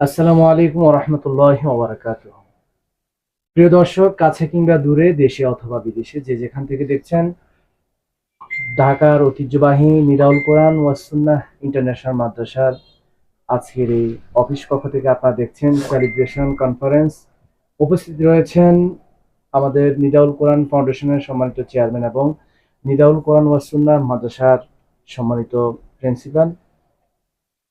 আসসালামু আলাইকুম রহমতুল্লাহ ওবরাকাত প্রিয় দর্শক, কাছে কিংবা দূরে, দেশে অথবা বিদেশে, যে যেখান থেকে দেখছেন, ঢাকার ঐতিহ্যবাহী মিরাউল কোরআন ওয়াসুন্নাহ ইন্টারন্যাশনাল মাদ্রাসার আজকের এই অফিস পক্ষ থেকে আপনারা দেখছেন সেলিব্রেশন কনফারেন্স উপস্থিত রয়েছেন আমাদের নিদাউল কোরআন ফাউন্ডেশনের সম্মানিত চেয়ারম্যান এবং নিদাউল কোরআন ওয়াসুন্নাহ মাদ্রাসার সম্মানিত প্রিন্সিপাল।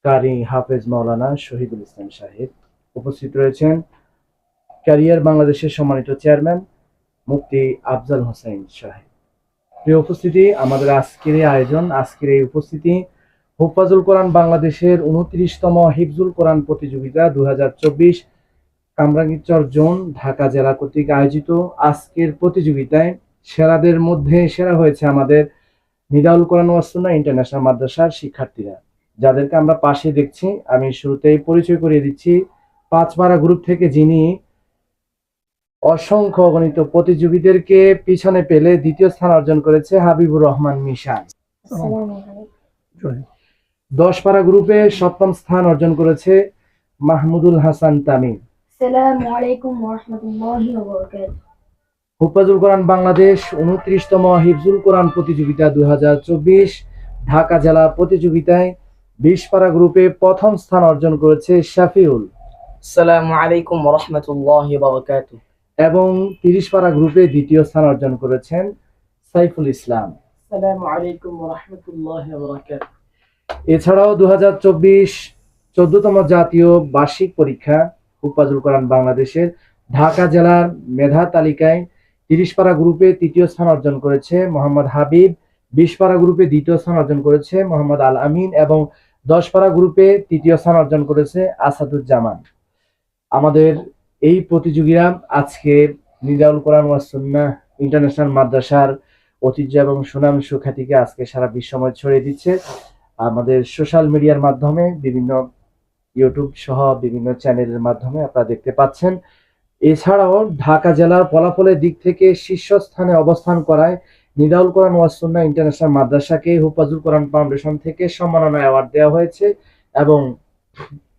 কারি হাফেজ মাওলানা শহীদুল ইসলাম সাহেব উপস্থিত রয়েছেন। ক্যারিয়ার বাংলাদেশের সম্মানিত চেয়ারম্যান মুফতি আফজাল হোসেন সাহেব। প্রিয় উপস্থিতি, আমাদের আজকের এই আয়োজন, আজকের এই উপস্থিতি হুফাজুল কোরআন বাংলাদেশের উনত্রিশতম হিফজুল কোরআন প্রতিযোগিতা দু হাজার চব্বিশ কামরাঙ্গীরচর জোন, ঢাকা জেলা কর্তৃক আয়োজিত আজকের প্রতিযোগিতায় সেরাদের মধ্যে সেরা হয়েছে আমাদের নিদাউল কোরআন ওয়াসুন্না ইন্টারন্যাশনাল মাদ্রাসার শিক্ষার্থীরা। যাদেরকে আমরা পাশে দেখছি আমি শুরুতেই পরিচয় করিয়ে দিচ্ছি। পাঁচপাড়া গ্রুপ থেকে যিনি অসংখ্য অগণিত প্রতিযোগীদেরকে পিছনে পেলে দ্বিতীয় স্থান অর্জন করেছে হাবিবুর রহমান মিশান আলাইকুম। দশপাড়া গ্রুপে সপ্তম স্থান অর্জন করেছে মাহমুদুল হাসান তামিম। আসসালামু আলাইকুম ওয়া রাহমাতুল্লাহি ওয়া বারাকাতুহু হুফাজুল কোরআন বাংলাদেশ উনত্রিশতম হিফজুল কোরআন প্রতিযোগিতা দু হাজার চব্বিশ ঢাকা জেলা প্রতিযোগিতায় বিশপাড়া গ্রুপে প্রথম স্থান অর্জন করেছে শাফিউল। আসসালামু আলাইকুম রহমতুল্লাহ বারকাত। এবং তিরিশপাড়া গ্রুপে দ্বিতীয় স্থান অর্জন করেছেন সাইফুল ইসলাম। আসসালামু আলাইকুম রহমতুল্লাহ বারকাত। এছাড়াও দু হাজার চব্বিশ চোদ্দতম জাতীয় বার্ষিক পরীক্ষা হুফাজুল কোরআন বাংলাদেশের ঢাকা জেলার মেধা তালিকায় তিরিশপাড়া গ্রুপে তৃতীয় স্থান অর্জন করেছে মোহাম্মদ হাবিব বিশপাড়া গ্রুপে দ্বিতীয় স্থান অর্জন করেছে মোহাম্মদ আল আমিন এবং দশপাড়া গ্রুপে তৃতীয় স্থান অর্জন করেছে আসাদুজ্জামান। আমাদের এই প্রতিযোগীরা আজকে নিজাউল কোরআন ওয়াসুন্না ইন্টারন্যাশনাল মাদ্রাসার ঐতিহ্য এবং সুনাম সুখ্যাতিকে আজকে সারা বিশ্বময় ছড়িয়ে দিচ্ছে। আমাদের সোশ্যাল মিডিয়ার মাধ্যমে বিভিন্ন ইউটিউব সহ বিভিন্ন চ্যানেলের মাধ্যমে আপনারা দেখতে পাচ্ছেন। এছাড়াও ঢাকা জেলার ফলাফলের দিক থেকে শীর্ষস্থানে অবস্থান করায় নিদাউল কোরআন ওয়াসুন্না ইন্টারন্যাশনাল মাদ্রাসাকে হুফাজুল কোরআন ফাউন্ডেশন থেকে সম্মাননা অ্যাওয়ার্ড দেওয়া হয়েছে এবং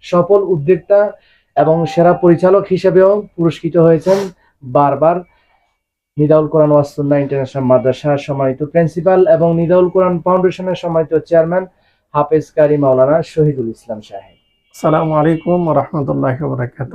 সফল উদ্যোক্তা এবং সেরা পরিচালক হিসেবেও পুরস্কৃত হয়েছেন বারবার নিদাউল কোরআন ওয়াসুন্না ইন্টারন্যাশনাল মাদ্রাসার সম্মানিত প্রিন্সিপাল এবং নিদাউল কোরআন ফাউন্ডেশনের সম্মানিত চেয়ারম্যান হাফেজ কারি মাওলানা শহীদুল ইসলাম সাহেব। আসসালামু আলাইকুম রহমতুল্লাহ বরাকাত